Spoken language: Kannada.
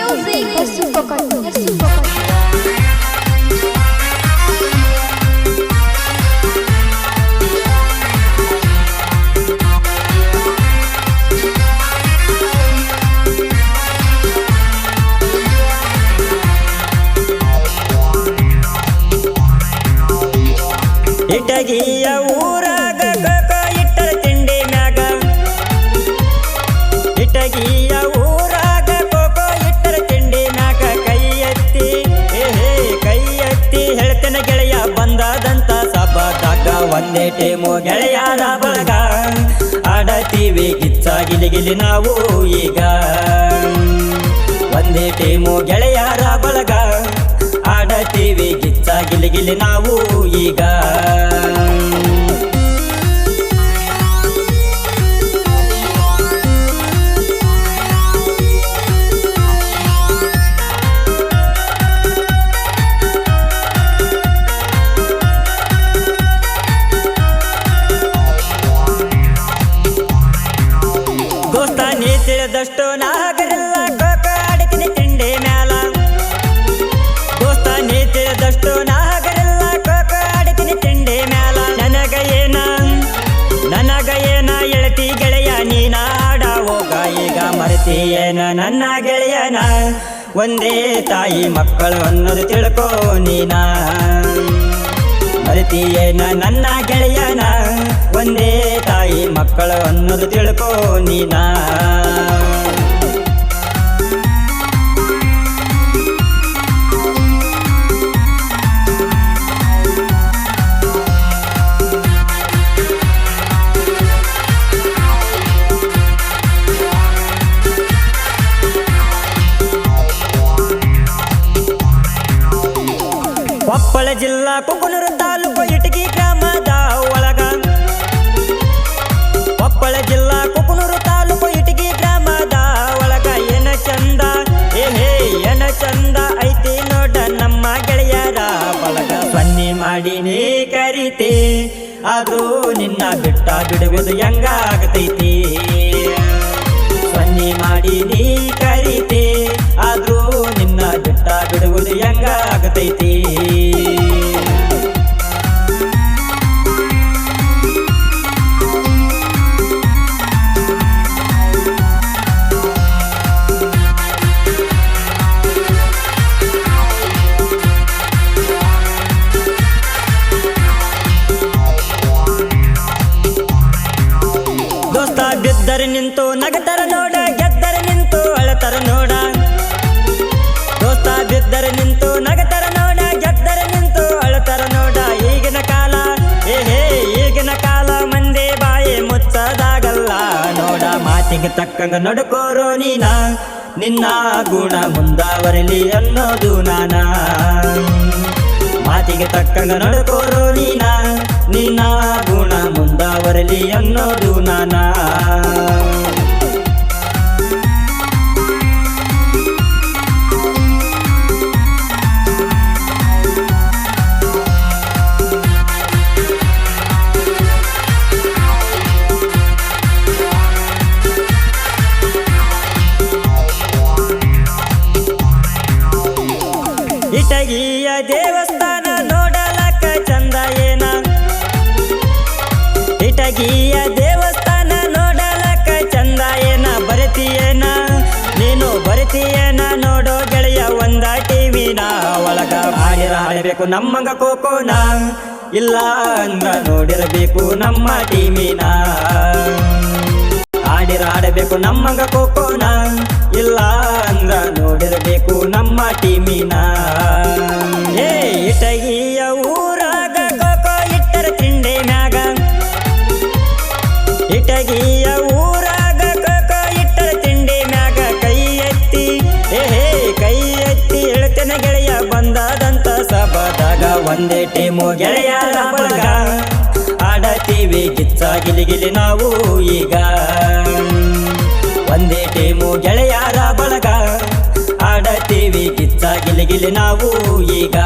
Music Persupokan. Persupokan. ಇಟಗಿಯ ಊರಾಗ ಕಕ ಇಟ್ಟರ ತಿಂಡಿ ಮ್ಯಾಗ ಇಟಗಿಯ ಟೀಮು ಗೆಳೆಯರ ಬಳಗ. ಆಡತೀವಿ ಗಿಚ್ಚ ಗಿಲಿಗಿಲಿ ನಾವು ಈಗ. ಒಂದೇ ಟೀಮು ಗೆಳೆಯರ ಬಳಗ. ಆಡತೀವಿ ಗಿಚ್ಚ ಗಿಲಿಗಿಲಿ ನಾವು ಈಗ. ನೀ ತಿಳಿದಷ್ಟು ನಾಗರಿಲ್ಲ ಕೋಕ ತಿಂಡಿ ಮ್ಯಾಲ. ದೋಸ್ತ ನೀ ತಿಳಿದಷ್ಟು ಕೋಕ ಆಡ್ತೀನಿ ತಿಂಡಿ ಮ್ಯಾಲ. ನನಗ ಏನ? ನನಗ ಏನ ಎಳತಿ ಗೆಳೆಯ ನೀನ? ಆಡ ಹೋಗ, ಈಗ ಮರೆತಿಯೇನ ನನ್ನ ಗೆಳೆಯನ? ಒಂದೇ ತಾಯಿ ಮಕ್ಕಳು ಅನ್ನೋದು ತಿಳ್ಕೋ ನೀನ. ಮರೆತಿಯೇನ ನನ್ನ ಗೆಳೆಯನ. ಒಂದೇ ತಾಯಿ ಮಕ್ಕಳು ಅನ್ನೋದು ತಿಳ್ಕೋ ನೀನ. ಕೊಪ್ಪಳ ಜಿಲ್ಲಾ ಕುಕನೂರು ತಾಲೂಕು ಇಟಗಿ ಗ್ರಾಮದ ಒಳಗ. ಕೊಪ್ಪಳ ಜಿಲ್ಲಾ ಕುಕನೂರು ತಾಲೂಕು ಇಟಗಿ ಗ್ರಾಮದ ಒಳಗ ಏನ ಚಂದ? ಏ ಹೇ, ಏನ ಚಂದ ಐತಿ ನೋಡ ನಮ್ಮ ಗೆಳೆಯರ ಬಳಗ. ಬನ್ನಿ ಮಾಡಿ ನೀ ಕರಿತಿ ಅದು ನಿನ್ನ ಬಿಟ್ಟ ಬಿಡುವುದು ಹೆಂಗಾಗತೈತಿ ಬನ್ನಿ ಮಾಡಿ ನೀ ಕರಿತಿ, ಆದ್ರೂ ನಿನ್ನ ಬಿಟ್ಟ ಬಿಡುವುದು ಹೆಂಗಾಗತೈತಿ ದೋಸ್ತ ನಿಂತು, ನಗತರ ನೋಡ ಗೆದ್ದರೆ ನಿಂತು, ಅಳತರ ನೋಡ, ಈಗಿನ ಕಾಲ. ಏ, ಹೇ, ಈಗಿನ ಕಾಲ ಮಂದಿ ಬಾಯಿ ಮುಚ್ಚದಾಗಲ್ಲ. ನೋಡ ಮಾತಿಗೆ ತಕ್ಕಂಗ ನಡ್ಕೋರೋ ನೀನ. ನಿನ್ನ ಗುಣ ಮುಂದಾವರಲಿ ಅನ್ನೋದು ನಾನ. ಮಾತಿಗೆ ತಕ್ಕಂಗ ನಡ್ಕೋರೋ ನೀನ. ನಿನ್ನ ಗುಣ ಮುಂದಾವರಲಿ ಅನ್ನೋದು ನಾನ. ನೀನು ಬರತಿಯೇನ ನೋಡೋ ಗೆಳೆಯ ಒಂದ ಟಿವಿನ ಒಳಗ ಬಾಗಿಲ ಹಾಡಬೇಕು ನಮ್ಮಂಗ ಕೋಕೋನ ಇಲ್ಲ ಅಂದ ನೋಡಿರಬೇಕು ನಮ್ಮ ಟೀಮಿನ ಆಡಿರ ಹಾಡಬೇಕು, ನಮ್ಮಂಗ ಕೋಕೋನ ಇಲ್ಲ ಅಂದ್ರ ನೋಡಿರಬೇಕು ನಮ್ಮ ಟೀಮಿನ ಏ ಇಟಗಿಯ ಒಂದೇ ಟೀಮು ಗೆಳೆಯರ ಬಳಗ ಆಡತೀವಿ ಕಿಚ್ಚ ಗಿಲಿಗಿಲಿ ನಾವು ಈಗ. ಒಂದೇ ಟೀಮು ಗೆಳೆಯರ ಬಳಗ. ಆಡತೀವಿ ಕಿಚ್ಚ ಗಿಲಿಗಿಲಿ ನಾವು ಈಗ.